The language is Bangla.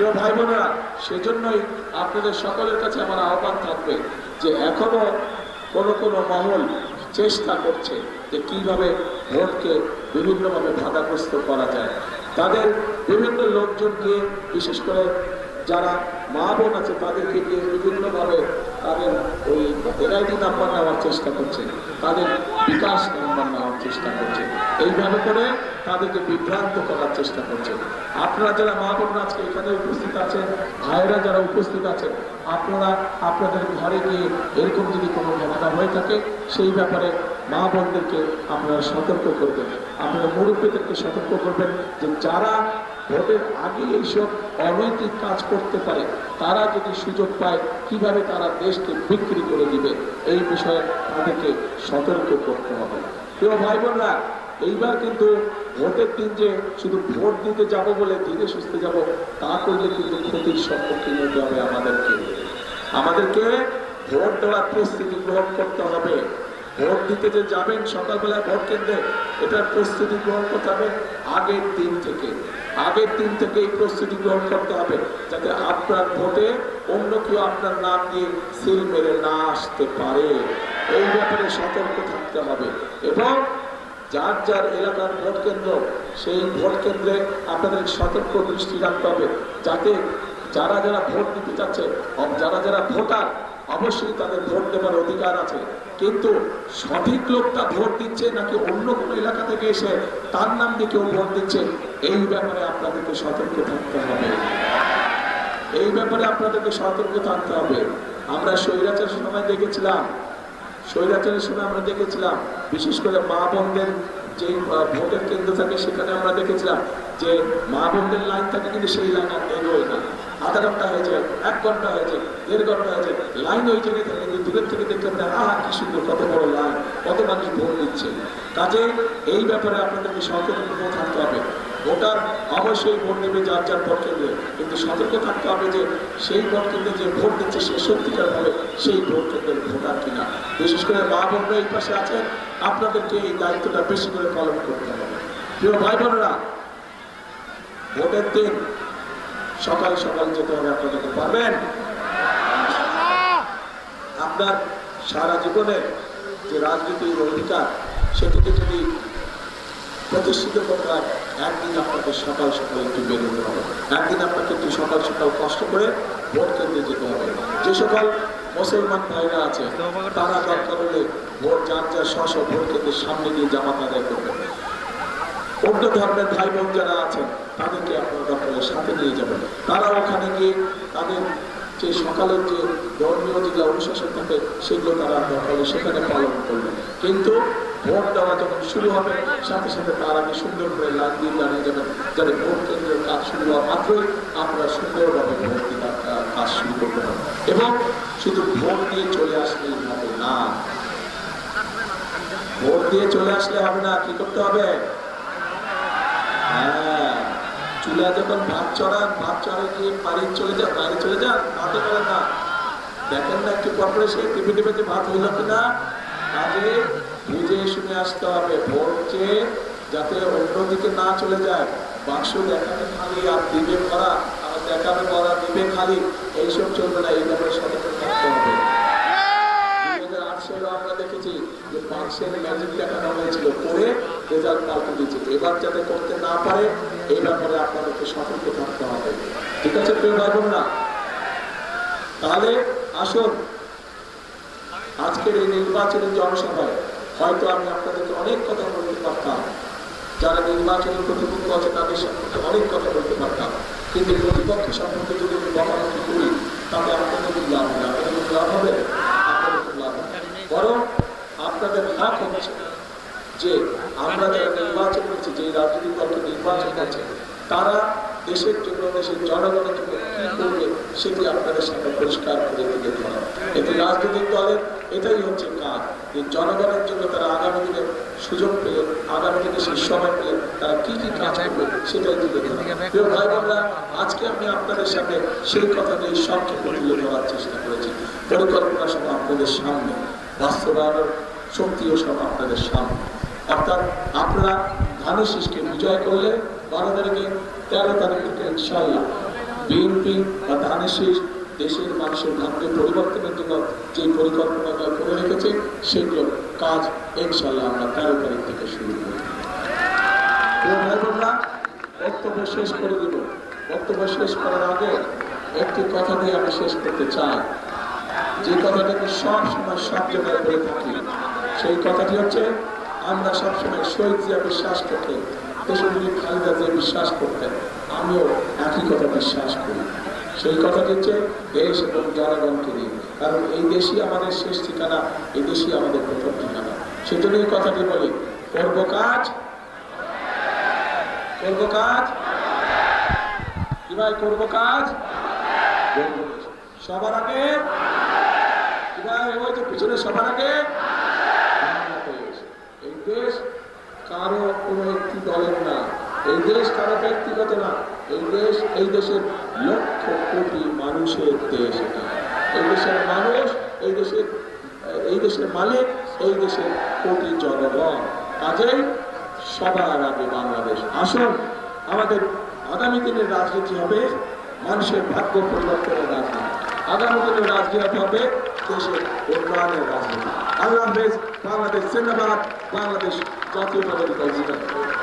প্রিয় ভাই বোনেরা সেজন্যই আপনাদের সকলের কাছে আমার আহ্বান থাকবে যে এখনও কোনো কোনো মহল চেষ্টা করছে যে কীভাবে ভোটকে বিভিন্নভাবে বাধাগ্রস্ত করা যায়। তাদের বিভিন্ন লোকজনকে বিশেষ করে যারা মা বোন আছে তাদেরকে দিয়ে বিভিন্নভাবে তাদের ওই এনআইডি নাম্বার নেওয়ার চেষ্টা করছে, তাদের বিকাশ নাম্বার নেওয়ার চেষ্টা করছে। এইভাবে করে তাদেরকে বিভ্রান্ত করার চেষ্টা করছে। আপনারা যারা মা বোনরা আজকে এখানে উপস্থিত আছেন, ভাইয়েরা যারা উপস্থিত আছেন, আপনারা আপনাদের ঘরে গিয়ে এরকম যদি কোনো ঘটনা হয়ে থাকে, সেই ব্যাপারে মা বোনদেরকে আপনারা সতর্ক করবেন। আপনারা মুরব্বীদেরকে সতর্ক করবেন যে যারা ভোটের আগে এইসব অনৈতিক কাজ করতে পারে। তারা যদি সুযোগ পায়, কীভাবে তারা দেশকে বিক্রি করে দিবে? এই বিষয়ে তাদেরকে সতর্ক করতে হবে। প্রিয় ভাই বোনরা এইবার কিন্তু ভোটের দিন যে শুধু ভোট দিতে যাব বলে ধীরে সুস্থে যাব, তা করলে কিন্তু ক্ষতির সম্মুখীন হতে হবে আমাদেরকে। আমাদেরকে ভোট দেওয়ার প্রস্তুতি গ্রহণ করতে হবে। ভোট দিতে যে যাবেন সকালবেলায় ভোট কেন্দ্রে, এটার প্রস্তুতি গ্রহণ করতে হবে আগের দিন থেকে। আগের দিন থেকে এই প্রস্তুতি গ্রহণ করতে হবে, যাতে আপনার ভোটে অন্য কেউ আপনার নাম দিয়ে সিল মেরে না আসতে পারে। এই ব্যাপারে সতর্ক থাকতে হবে এবং যার যার এলাকার ভোট কেন্দ্র, সেই ভোট কেন্দ্রে আপনাদের সতর্ক দৃষ্টি রাখতে হবে, যাতে যারা যারা ভোট দিতে চাচ্ছে, যারা যারা ভোটার অবশ্যই তাদের ভোট দেওয়ার অধিকার আছে। কিন্তু সঠিক লোকটা ভোট দিচ্ছে নাকি অন্য কোনো এলাকা থেকে এসে তার নাম দিয়ে কেউ ভোট দিচ্ছে, এই ব্যাপারে আপনাদেরকে সতর্ক থাকতে হবে। এই ব্যাপারে আপনাদেরকে সতর্ক থাকতে হবে। আমরা স্বৈরাচার সময় দেখেছিলাম। স্বৈরাচারের সময় আমরা দেখেছিলাম, বিশেষ করে মা বোনদের যে ভোটের কেন্দ্র থাকে সেখানে আমরা দেখেছিলাম যে মা বোনদের লাইন থাকে কিন্তু সেই লাইন আর এগোয় না আধা ঘণ্টা হয়েছে, এক ঘণ্টা হয়েছে, দেড় ঘণ্টা হয়েছে, লাইন ওই জায়গায় থাকে দূরের থেকে দেখতে পারে আহ, কি সুন্দর, কত বড় লাইন, কত মানুষ ভোট দিচ্ছে। কাজে এই ব্যাপারে আপনাদেরকে সতর্ক থাকতে হবে। ভোটার অবশ্যই ভোট দেবে যার যার ভোট কেন্দ্রে, কিন্তু সতর্ক থাকতে হবে যে সেই ভোট কেন্দ্রে যে ভোট দিচ্ছে সে সত্যিকার ভাবে সেই ভোট কেন্দ্রের ভোটার কিনা। বিশেষ করে মা বোনরা এই পাশে আছেন, আপনাদেরকে এই দায়িত্বটা বেশি করে পালন করতে হবে। প্রিয় ভাই বোনেরা, ভোটের দিন সকাল সকাল যেতে হবে আপনাদেরকে পারবেন। আপনার সারা জীবনে যে রাজনীতির অধিকার, সেটিকে যদি প্রতিষ্ঠিত হয়, একদিন আপনাকে সকাল সকাল একটু বেরোতে হবে। একদিন আপনাকে একটু সকাল সকাল কষ্ট করে ভোট কেন্দ্রে যেতে হবে। যে সকল মুসলমান ভাইরা আছে, তারা দরকার হলে ভোট, যার যার স্ব ভোট কেন্দ্রের সামনে গিয়ে জামাত আদায় করবে অন্য ধর্মের ভাই বোন যারা আছেন, তাদেরকে আপনারা দরকারের সাথে নিয়ে যাবেন। তারা ওখানে গিয়ে তাদের যে সকালের যে ধর্মীয় যেগুলো অনুশাসন থাকে, সেগুলো তারা দরকারে সেখানে পালন করবেন। কিন্তু ভোট দেওয়া যখন শুরু হবে, সাথে সাথে তার আগে সুন্দর করে লাইন দিয়ে দাঁড়িয়ে যাবেন যাতে ভোট কেন্দ্রের কাজ শুরু হওয়া মাত্রই আপনারা সুন্দরভাবে ভোট দেওয়ার কাজ শুরু করতে হবে এবং শুধু ভোট দিয়ে চলে আসলেই হবে না। ভোট দিয়ে চলে আসলে হবে না, কি করতে হবে? চুলা যখন ভাত চড়ান, ভাত চড়ে গিয়ে বাড়ি চলে যান বাইরে চলে যান ভাতে পারেন না। দেখেন না একটু পর পরে সেই টিভি টিভিতে ভাত হইল কিনা? কাজে বুঝে শুনে আসতে হবে, ভোট চেয়ে যাতে অন্যদিকে না চলে যায়। বাক্স দেখাবে খালি আর দিবে ভরা আর দেখাবে ভরা, দিবে খালি। এইসব চলবে না, এই ব্যাপারে সতর্ক থাকতে হবে। আমরা দেখেছি যে বাক্সের ম্যাজিক দেখানো হয়েছিল। করে রেজাল্ট পাল্টে দিয়েছে এবার যাতে করতে না পারে, এই ব্যাপারে আপনাদেরকে সতর্ক থাকতে হবে। ঠিক আছে, প্রিয় ভাই বোনরা তাহলে আসুন, আজকের এই নির্বাচনী জনসভায় হয়তো আমি আপনাদেরকে অনেক কথা বলতে পারতাম। যারা নির্বাচনের প্রতিপক্ষ আছে তাদের সম্পর্কে অনেক কথা বলতে পারতাম। কিন্তু প্রতিপক্ষ সম্পর্কে যদি আমি বকাবকি করি তাতে আপনাদের লাভ হবে আপনাদের লাভ হবে আপনাদের লাভ হবে বরং আপনাদের হক হচ্ছে যে আমরা যারা নির্বাচন করছি, যে রাজনৈতিক দলকে নির্বাচন করছে, তারা দেশের জন্য, দেশের জনগণের জন্য কি করবে সেটি আপনাদের সামনে পরিষ্কার করে তুলে ধরা এতে রাজনৈতিক দলের এটাই হচ্ছে কাজ, যে জনগণের জন্য তারা আগামী দিনে সুযোগ পেলে, আগামী দিনে সেই সময় পেলে তারা কি কি কাজ করবে সেটাই তুলে ধরা ভাই বোনরা, আজকে আমি আপনাদের সামনে সেই কথাটাই সংক্ষেপে তুলে ধরার চেষ্টা করেছি। পরিকল্পনা সহ আপনাদের সামনে, বাস্তবায়নের শক্তিও সব আপনাদের সামনে। অর্থাৎ আপনারা ধানের শীষকে বিজয় করলে বারো তারিখে, তেরো তারিখ থেকে ইনশাল্লাহ বিএনপি বা ধানের শীষ দেশের মানুষের ভাগ্য পরিবর্তনের জন্য যে পরিকল্পনাটা করে রেখেছে, সেগুলো কাজ ইনশাল্লাহ আমরা তেরো তারিখ থেকে শুরু প্রিয় বক্তব্য শেষ করে দিব। বক্তব্য শেষ করার আগে একটি কথা দিয়ে আমি শেষ করতে চাই। যে কথাটাকে সব সময় সব জায়গায় বলে থাকি, সেই কথাটি হচ্ছে আমরা সবসময় শহীদ জিয়া বিশ্বাস করতে দেশগুলি খালিদা যে বিশ্বাস করতেন আমিও একই কথা বিশ্বাস করি। সেই কথাটি হচ্ছে দেশ এবং জনগণকে নিয়ে। কারণ এই দেশই আমাদের শেষ ঠিকানা, এই দেশই আমাদের প্রথম ঠিকানা। সেজন্য এই কথাটি বলি, করব কাজ? করব কাজ? কি ভাই, করব কাজ? সবার আগে? কি ভাই, ওই যে পিছনে সবার আগে? দেশ কারও কোনো একটি দলের না। এই দেশ কারও ব্যক্তিগত না। এই দেশ, এই দেশের লক্ষ কোটি মানুষের দেশ এটা। এই দেশের মানুষ, এই দেশের এই দেশের মালিক, এই দেশের কোটি জনগণ। কাজেই সবার আগে বাংলাদেশ আসুন। আমাদের আগামী দিনের রাজনীতি হবে মানুষের ভাগ্য পরিবর্তনের রাজনীতি। আগামী দিনের রাজনীতি হবে দেশের উন্নয়নের রাজনীতি। আল্লাহ হাফেজ বাংলাদেশ জিন্দাবাদ বাংলাদেশ জাতীয়